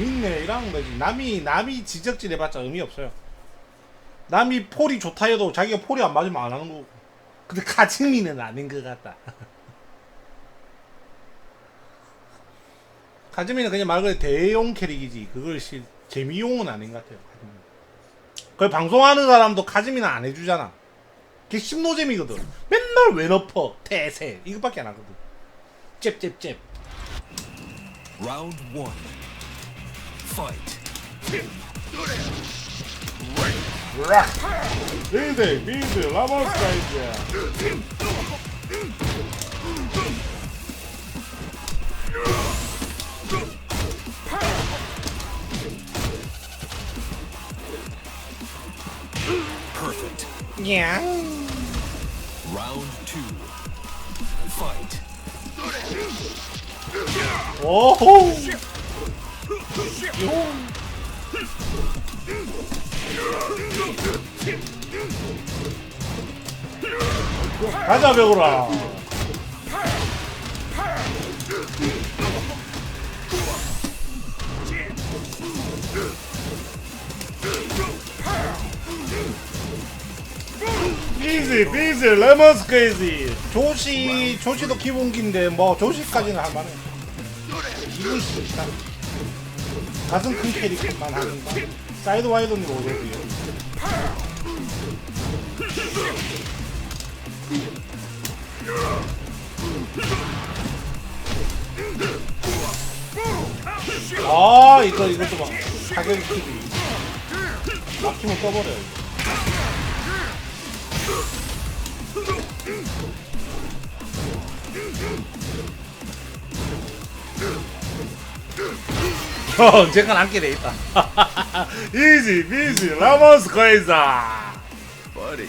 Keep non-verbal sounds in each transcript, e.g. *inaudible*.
재밌네. 이러는 거지. 남이 남이 지적질 해봤자 의미 없어요. 남이 폴이 좋다 해도 자기가 폴이 안 맞으면 안 하는 거고. 근데 가진미는 아닌 것 같다. *laughs* 가즈미는 그냥 말 그대로 대용 캐릭이지. 그걸 실 재미용은 아닌 것 같아요 그걸 방송하는 사람도 가즈미는 안 해주잖아. 게 심노잼이거든. 맨날 외너퍼 대세. 이것밖에 안 하거든. 잽잽잽. 라운드 1 Fight. Easy, easy. Perfect. Yeah. Round two. Fight. Oh! 가자 벽으라 비즈 비즈 레몬 스퀘이지 조시 조시도 기본기인데 뭐 조시까지는 할 만해. 이길 수 있다 가슴 큰 캐릭터만 하는가 사이드 와이드는 오더고요. 아 이거 이것도 막 사격 키기 막히면 떠버려요. 어, *laughs* 언젠간 함께 돼 있다. *laughs* 이지, 비지, 라모스 코이자. Buddy.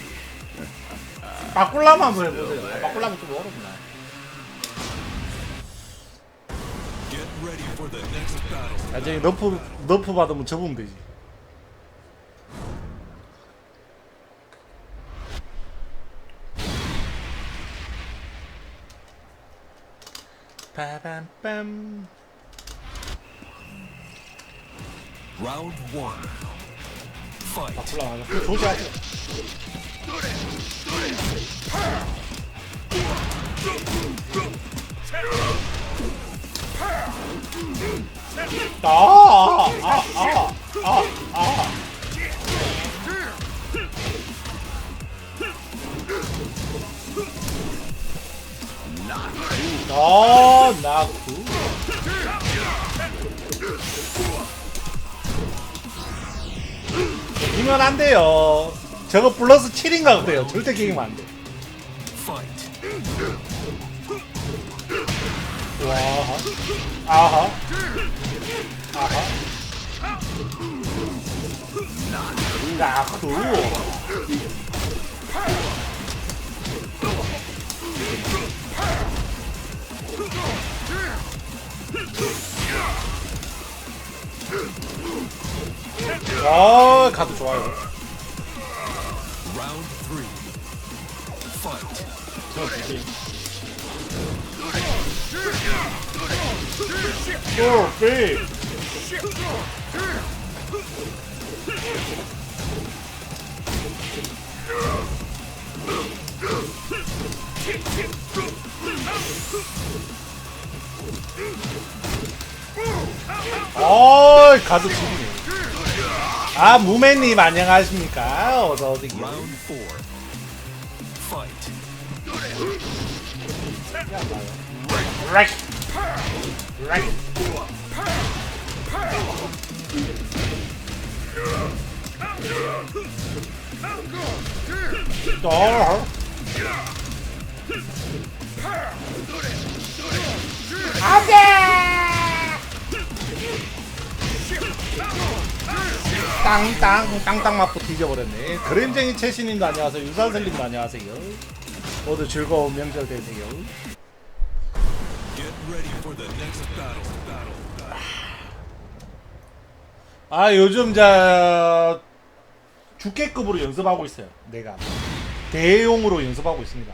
바꿀라면 한번 해보세요. 바꿀라면 좀 어렵나. Get ready for the next battle. 나중에 너프, 너프 받으면 접으면 되지. 빠밤빰. Round one. Fight. 아, 아, 아, 아, 아. 아, 나구. 이면 안 돼요. 저거 플러스 7인가 그래요. 절대 게임 안 돼. 와, 아하, 아하. 나구. 아, 가도 좋아요. 어이, 가도 지네. 아, 무맨님 안녕하십니까? 어서 오세요. Round four. Fight. Right. Right. 어. 땅땅 땅땅 맞고 뒤져버렸네. 그림쟁이 채신님도 안녕하세요. 유산슬님도 안녕하세요. 모두 즐거운 명절 되세요. 아 요즘 자 주계급으로 연습하고 있어요. 내가 대용으로 연습하고 있습니다.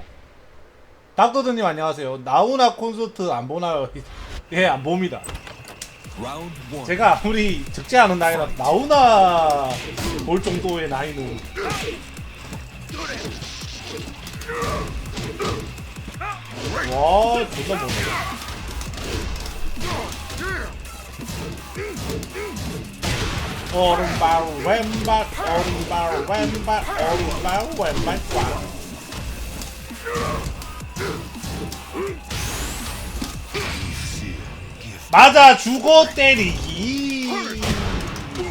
닥터드님 안녕하세요. 나우나 콘서트 안 보나요? *laughs* 예, 안 봅니다. 제가 아무리 적지 않은 나이라 나오나 볼 정도의 나이는. 와 존나 못해 오른발 왼발 오른발 왼발 오른발 왼발. 꽝 맞아 주고 때리기.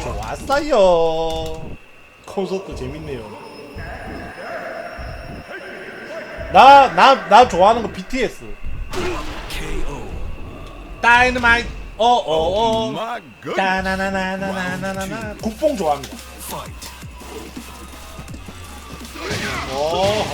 좋았어요. 콘서트 재밌네요. 나 나 나 좋아하는 거 BTS. 다이너마이트 어어어. 따나나나나나나나 국뽕 좋아합니다. Fight. 어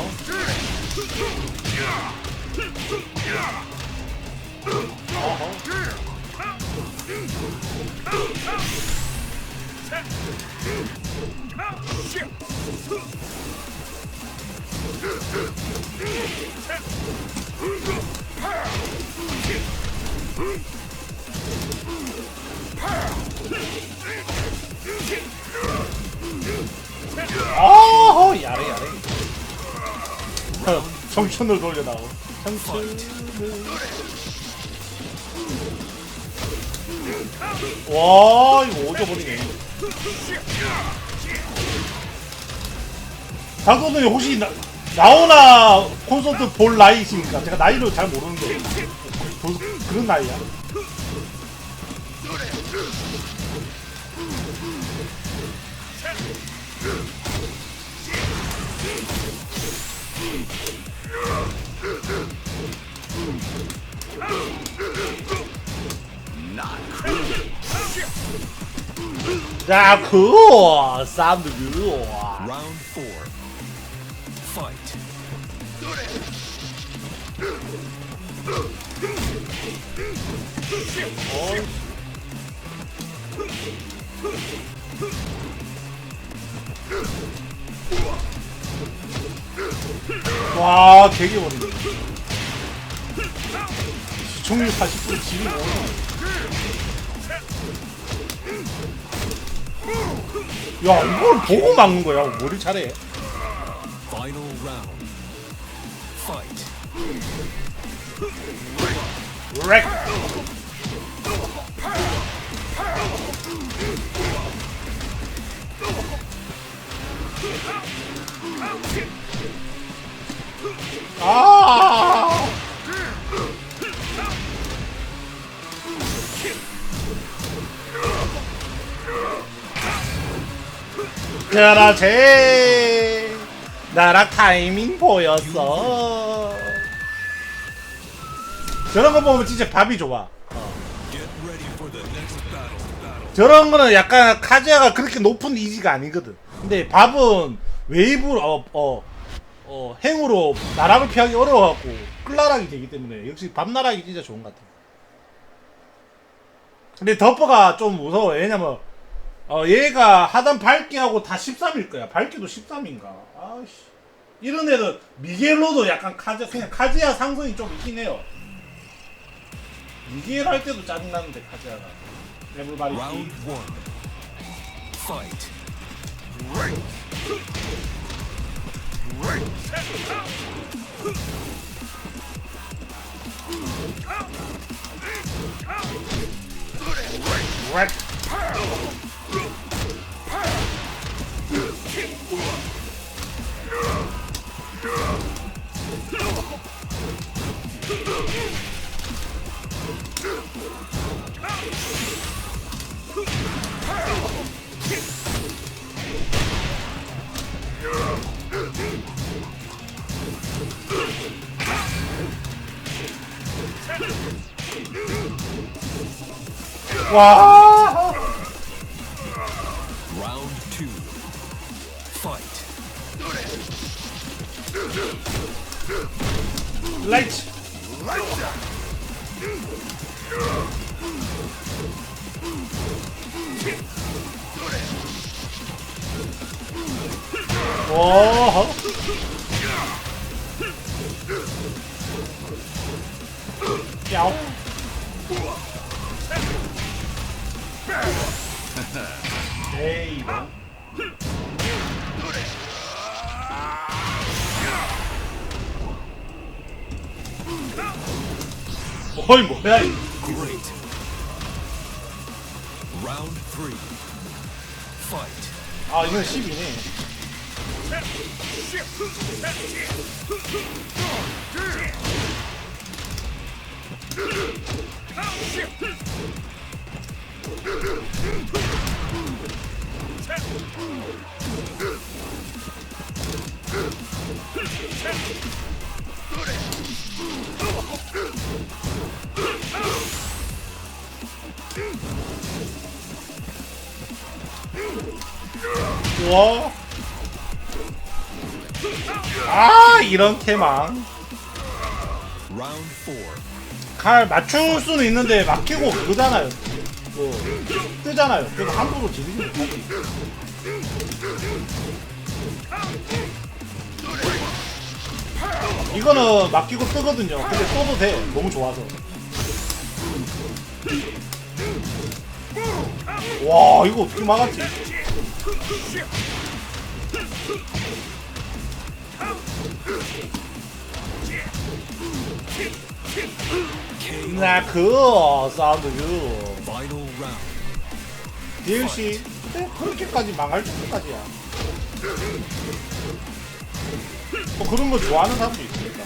아허 야래 야래. 어, 청춘을 돌려 나오. 청춘을 와 이거 오져버리네 장도는 혹시 나, 나오나 콘서트 볼 나이십니까? 제가 나이를 잘 모르는데 그, 그런 나이야? 자, 그 사운드 그 Round four. Fight. 와, 되게 버리네. 시청률 40% 지금 뭐 야? 야, 이걸 보고 막는 거야. 머리 잘해. 렉. 아! 그렇지. 나랑 타이밍 보였어. 저런 거 보면 진짜 밥이 좋아. 저런 거는 약간 카즈야가 그렇게 높은 이지가 아니거든. 근데 밥은 웨이브로 어, 어, 어, 행으로 나락을 피하기 어려워갖고 끌나락이 되기 때문에 역시 밥나락이 진짜 좋은 것 같아. 근데 덮어가 좀 무서워. 왜냐면 어, 얘가 하단 밝기하고 다 13일 거야. 밝기도 13인가. 아씨. 이런 애들 미겔로도 약간 카즈 그냥 카즈야 상성이 좀 있긴 해요. 미겔 할 때도 짜증나는데 카즈야가. 레블바리. 와. Round two. Fight. 라이트. 오. 야오. 에이 이거 어이 뭐야 이 Great. Round three. Fight. 아 이건 10이네 우와. 아 이런 캐망. 칼 맞출 수는 있는데 막히고 그거잖아요 뭐 뜨잖아요. 그래서 함부로 지르지 못하지 이거는 막히고 뜨거든요. 근데 떠도 돼. 너무 좋아서. 와 이거 어떻게 막았지. 나그 사운드 유. DLC 네, 그렇게까지 망할 정도까지야 뭐 그런 거 좋아하는 사람도 있으니까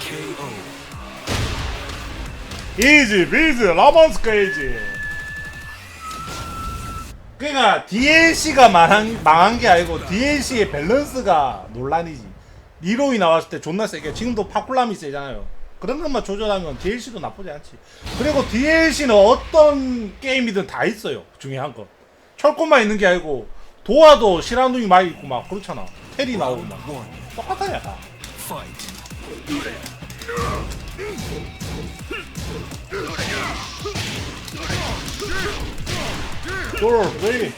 KO. 이지 비즈 라먼스 크이지. 그니까 DLC가 망한, 망한 게 아니고 DLC의 밸런스가 논란이지. 니로이 나왔을 때 존나 세게 지금도 파쿨람이 세잖아요. 그런 것만 조절하면 DLC도 나쁘지 않지. 그리고 DLC는 어떤 게임이든 다 있어요. 중요한 거 철권만 있는 게 아니고 도화도 시라둥이 많이 있고 막 그렇잖아. 테리 나오고 막. 똑같아 약간 돌 왜?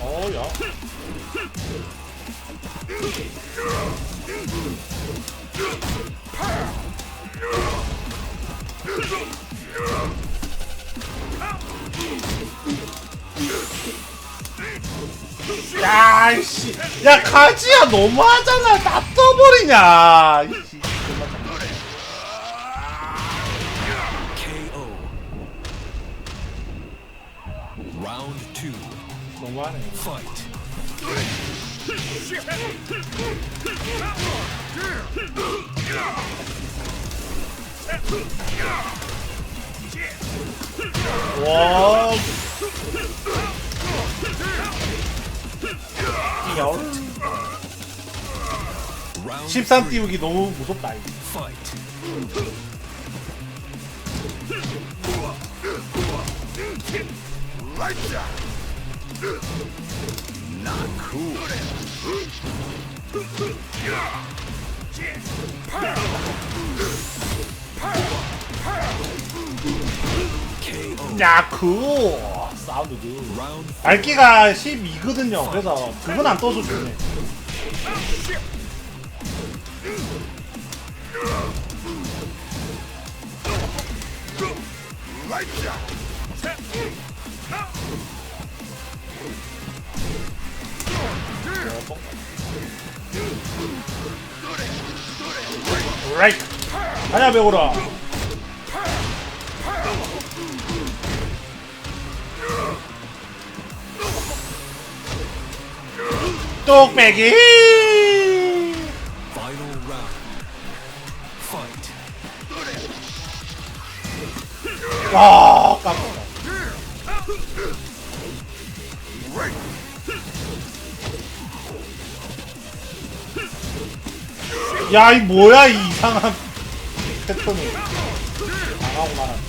어야 야이씨 야 가지야 너무하잖아 다 떠버리냐 이씨 KO. Round two. 너무하네 Fight. 와 열. Round 13 three. 띄우기 너무 무섭다 이거. 야그 four. 밝기가 12거든요. 그래서 그건 안 떠서 좋네. 라이트 가자 배우라 뚝배기 Final round. Fight. 와 깜짝이야 야이 뭐야 이 이상한 패턴이 나가고 말아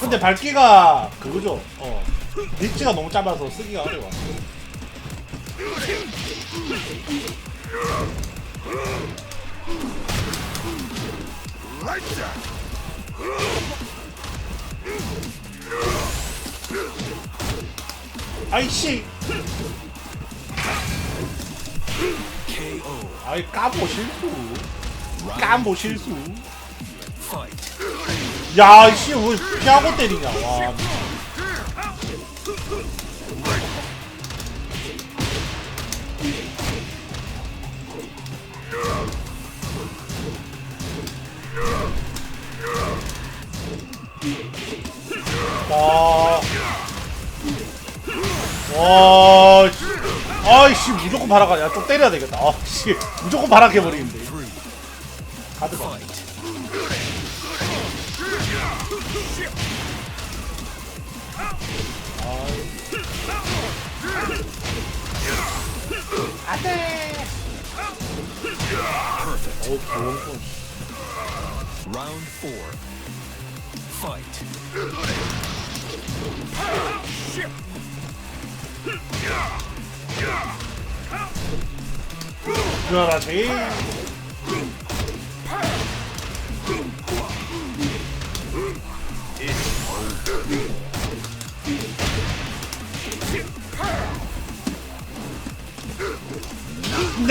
근데 밝기가 그거죠. 어. 니치가 너무 짧아서 쓰기가 어려워. 아이씨. 아이 까보 실수. 까보 실수. 야이씨 왜 피하고 때리냐 와 와. 와. 씨. 아이씨 무조건 바라가. 야좀 때려야 되겠다. 아씨 무조건 바라게 버리는데. Three. 가드 봐. Round four. Fight. Oh, shit! Not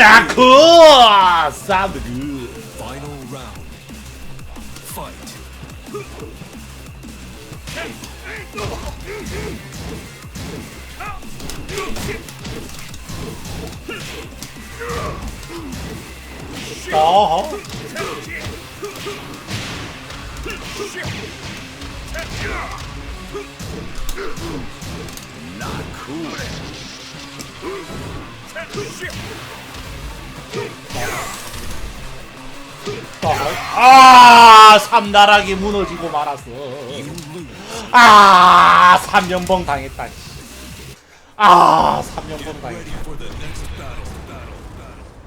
大哥，三个哥。Final round, fight. Oh. Not cool. 아, 삼나락이 무너지고 말았어. 아, 삼연봉 당했다. 씨. 아, 삼연봉 당했다.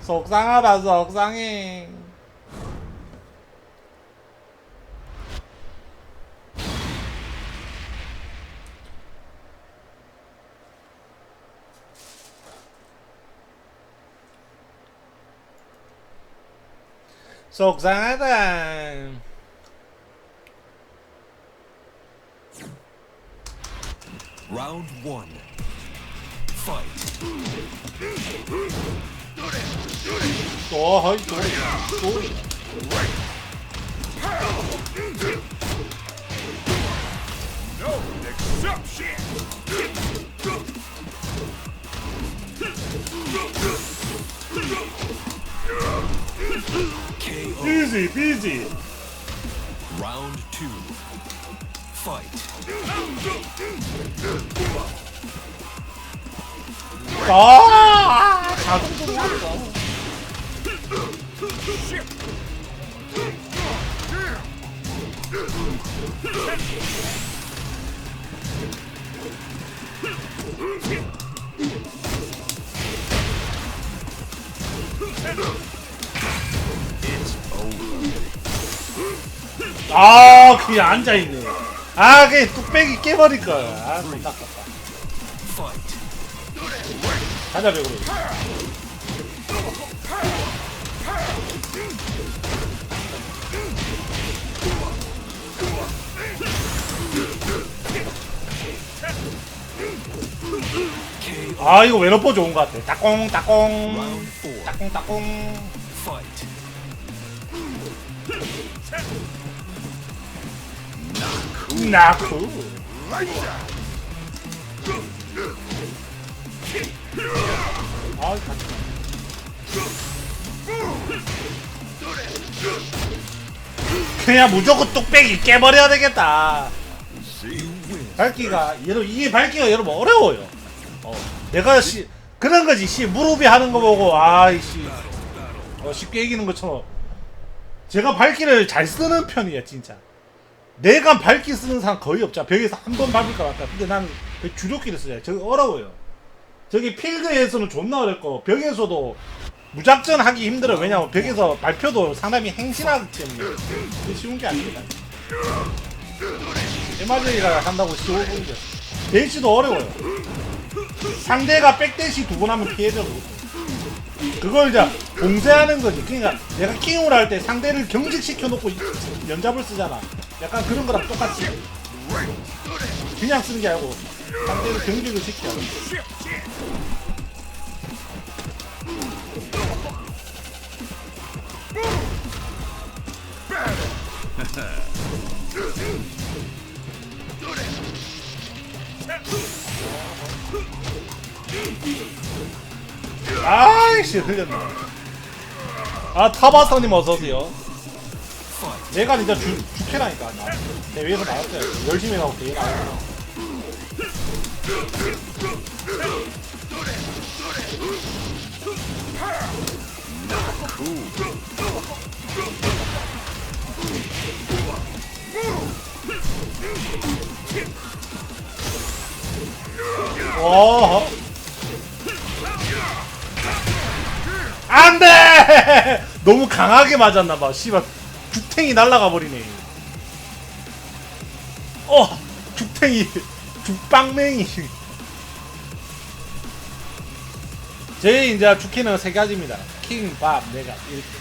속상하다, 속상해. Sok zaten. Round one. Fight. Oh, no exception. 비지, 비지. Round two. Fight. 아, 자동 들어왔어. 아, 그냥 앉아있네. 아, 그냥 뚝배기 깨버릴 거야. 아, 좀 닦았다. 가자. KO. 아, 이거 웨너퍼 좋은 것 같아. 따꽁, 따꽁. 따꽁, 따꽁. 나쿠. 아, 같이. 그냥 무조건 뚝배기 깨버려야 되겠다. 밝기가 여러분 이게 밝기가 여러분 어려워요. 어, 내가 시, 그 그런 거지 씨 무릎이 하는 거 보고 아이씨 어, 쉽게 이기는 것처럼 제가 발기를 잘 쓰는 편이야 진짜. 내가 발기 쓰는 사람 거의 없잖아 벽에서 한 번 밟을 것 같다 근데 나는 그 주력기를 쓰잖아 저기 어려워요. 저기 필드에서는 존나 어렵고 벽에서도 무작전 하기 힘들어 왜냐면 벽에서 발표도 상당히 행신하기 때문에. 그게 쉬운 게 아닙니다. 에마저리가 한다고 쉬워 보이죠. 대시도 어려워요. 상대가 백대시 두 번 하면 피해져도 그걸 이제 봉쇄하는 거지. 그러니까 내가 킹을 할 때 상대를 경직시켜 놓고 연잡을 쓰잖아. 약간 그런 거랑 똑같이. 그냥 쓰는 게 아니고 상대를 경직을 시켜 *laughs* 아이씨 흘렸네. 아 타바사님 어서오세요. 내가 진짜 주, 주캐라니까. 나 대회에서 나왔어요. 열심히 하고 대회 나왔어 와 안돼! *laughs* 너무 강하게 맞았나봐. 씨발 죽탱이 날라가 버리네. 어 죽탱이 *laughs* 죽빵맹이. 제 이제 죽키는 세 가지입니다. 킹 밥 내가 이렇게